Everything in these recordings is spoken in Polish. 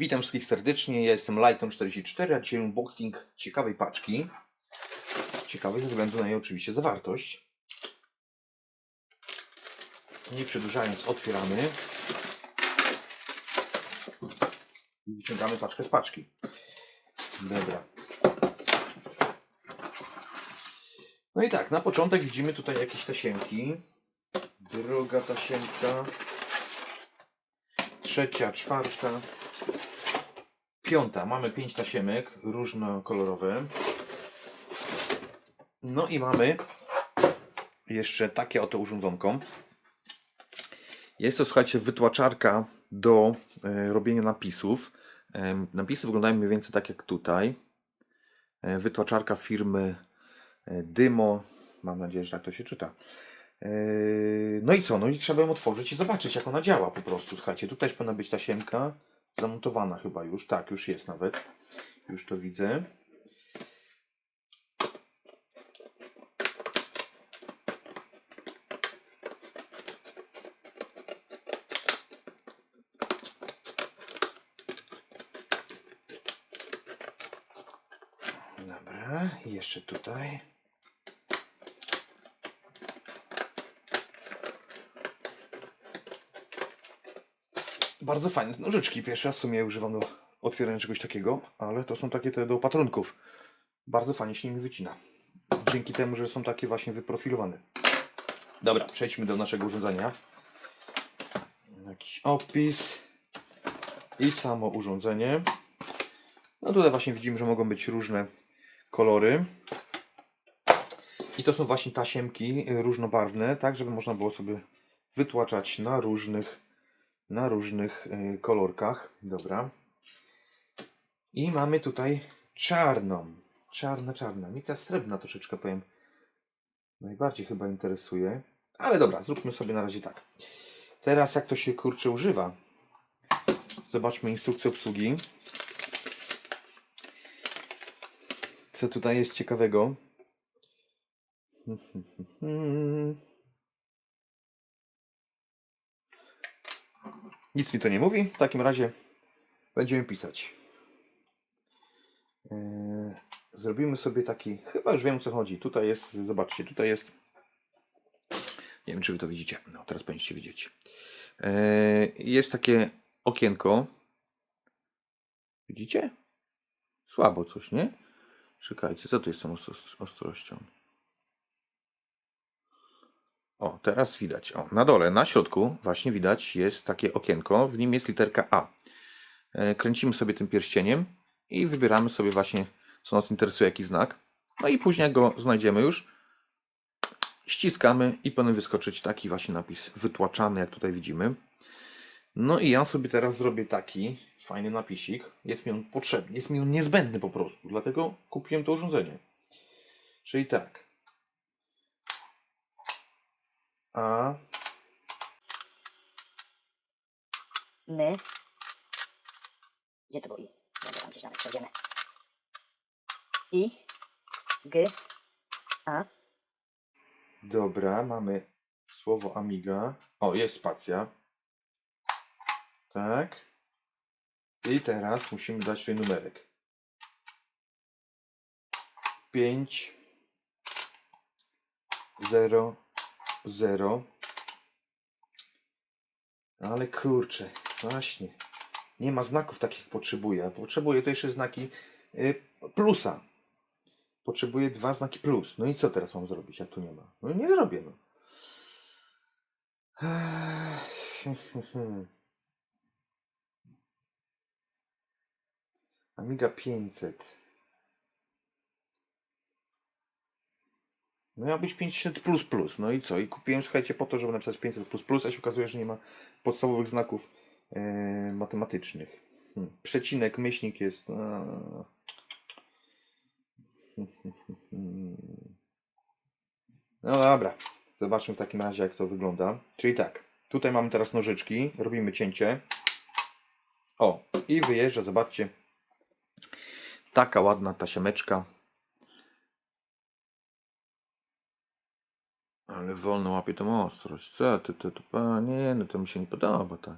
Witam wszystkich serdecznie, ja jestem Lighton44, a dzisiaj unboxing ciekawej paczki. Ciekawej ze względu na jej oczywiście zawartość. Nie przedłużając, otwieramy. I wyciągamy paczkę z paczki. Dobra. No i tak, na początek widzimy tutaj jakieś tasiemki. Druga tasiemka. Trzecia, czwarta. Piąta. Mamy pięć tasiemek różnokolorowe. No i mamy jeszcze takie oto urządzonko. Jest to, słuchajcie, wytłaczarka do e, robienia napisów. E, napisy wyglądają mniej więcej tak jak tutaj. E, wytłaczarka firmy e, Dymo. Mam nadzieję, że tak to się czyta. E, No i co? No i trzeba ją otworzyć i zobaczyć, jak ona działa po prostu. Słuchajcie, tutaj powinna być tasiemka zamontowana chyba już. Tak, już jest nawet. Już to widzę. Dobra, jeszcze tutaj. Bardzo fajne nożyczki. Pierwszy raz w sumie używam do otwierania czegoś takiego, ale to są takie te do opatrunków. Bardzo fajnie się nimi wycina. Dzięki temu, że są takie właśnie wyprofilowane. Dobra, przejdźmy do naszego urządzenia. Jakiś opis i samo urządzenie. No tutaj właśnie widzimy, że mogą być różne kolory. I to są właśnie tasiemki różnobarwne, tak żeby można było sobie wytłaczać na różnych na różnych y, kolorkach. Dobra. I mamy tutaj czarną. Czarna, czarna. Mnie ta srebrna troszeczkę powiem. Najbardziej chyba interesuje. Ale dobra, zróbmy sobie na razie tak. Teraz jak to się kurczę używa. Zobaczmy instrukcję obsługi. Co tutaj jest ciekawego? Nic mi to nie mówi. W takim razie będziemy pisać. Eee, Zrobimy sobie taki. Chyba już wiem o co chodzi. Tutaj jest, zobaczcie, tutaj jest. Nie wiem, czy wy to widzicie. No, teraz będziecie widzieć. Eee, Jest takie okienko. Widzicie? Słabo coś, nie? Czekajcie, co tu jest z tą ostro- ostrością? O, teraz widać. O, na dole, na środku właśnie widać jest takie okienko. W nim jest literka A. E, Kręcimy sobie tym pierścieniem i wybieramy sobie właśnie, co nas interesuje, jaki znak. No i później jak go znajdziemy już, ściskamy i powinien wyskoczyć taki właśnie napis wytłaczany, jak tutaj widzimy. No i ja sobie teraz zrobię taki fajny napisik. Jest mi on potrzebny, jest mi on niezbędny po prostu, dlatego kupiłem to urządzenie. Czyli tak. A, My. Gdzie to było i? Dobra, tam gdzieś nawet przejdziemy. I. G. A. Dobra, mamy słowo Amiga. O, jest spacja. Tak. I teraz musimy dać tutaj numerek. 5 0 0 Ale kurczę, właśnie. Nie ma znaków takich potrzebuję. Potrzebuję to jeszcze znaki y, plusa. Potrzebuję dwa znaki plus. No i co teraz mam zrobić, jak tu nie ma? No nie zrobię, no. Amiga 500. No miał być 500 plus plus. No i co? I kupiłem, słuchajcie, po to, żeby napisać 500 plus plus, a się okazuje, że nie ma podstawowych znaków e, matematycznych. Hmm. Przecinek, myślnik jest. No dobra, zobaczmy w takim razie, jak to wygląda. Czyli tak, tutaj mamy teraz nożyczki, robimy cięcie. O, i wyjeżdża, zobaczcie. Taka ładna tasiemeczka. Ale wolno łapie tą ostrość. Co ty, ty, ty, panie, no to mi się nie podoba tak.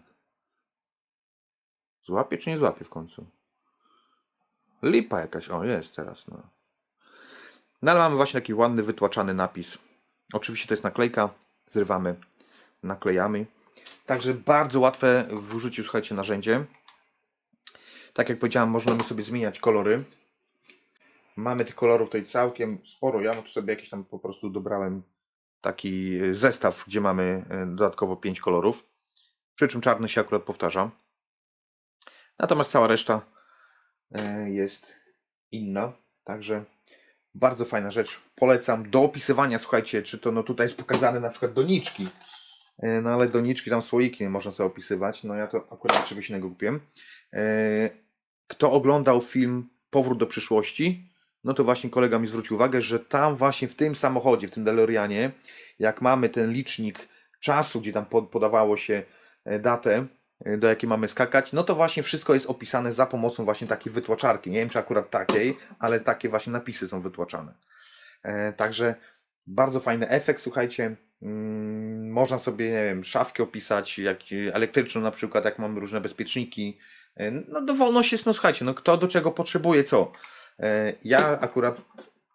Złapie czy nie złapie w końcu? Lipa jakaś, o jest teraz, no. No ale mamy właśnie taki ładny, wytłaczany napis. Oczywiście to jest naklejka, zrywamy, naklejamy. Także bardzo łatwe w użyciu, słuchajcie, narzędzie. Tak jak powiedziałem, możemy sobie zmieniać kolory. Mamy tych kolorów tutaj całkiem sporo. Ja tu sobie jakiś tam po prostu dobrałem taki e, zestaw, gdzie mamy e, dodatkowo 5 kolorów. Przy czym czarny się akurat powtarza. Natomiast cała reszta e, jest inna. Także bardzo fajna rzecz. Polecam do opisywania, słuchajcie, czy to no tutaj jest pokazane na przykład doniczki. No ale doniczki, tam słoiki można sobie opisywać. No ja to akurat czegoś innego kupiłem. Kto oglądał film Powrót do przyszłości, no to właśnie kolega mi zwrócił uwagę, że tam właśnie w tym samochodzie, w tym DeLoreanie, jak mamy ten licznik czasu, gdzie tam pod- podawało się e, datę, e, do jakiej mamy skakać, no to właśnie wszystko jest opisane za pomocą właśnie takiej wytłaczarki. Nie wiem, czy akurat takiej, ale takie właśnie napisy są wytłaczane. E, Także bardzo fajny efekt, słuchajcie. Mm, Można sobie, nie wiem, szafkę opisać, jak elektryczną na przykład, jak mamy różne bezpieczniki. No dowolność jest, no słuchajcie, no kto do czego potrzebuje co. E, Ja akurat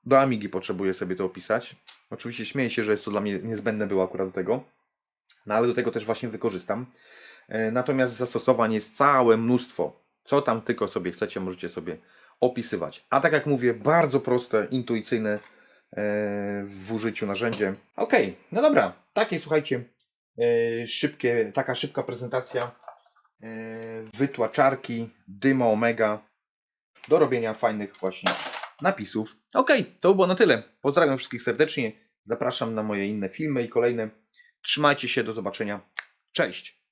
do Amigi potrzebuję sobie to opisać. Oczywiście śmieję się, że jest to dla mnie niezbędne było akurat do tego. No ale do tego też właśnie wykorzystam. E, Natomiast zastosowań jest całe mnóstwo. Co tam tylko sobie chcecie, możecie sobie opisywać. A tak jak mówię, bardzo proste, intuicyjne e, w użyciu narzędzie. Ok, no dobra, takie słuchajcie, szybkie, taka szybka prezentacja wytłaczarki Dymo Omega do robienia fajnych właśnie napisów. Ok, to było na tyle. Pozdrawiam wszystkich serdecznie. Zapraszam na moje inne filmy i kolejne. Trzymajcie się, do zobaczenia. Cześć!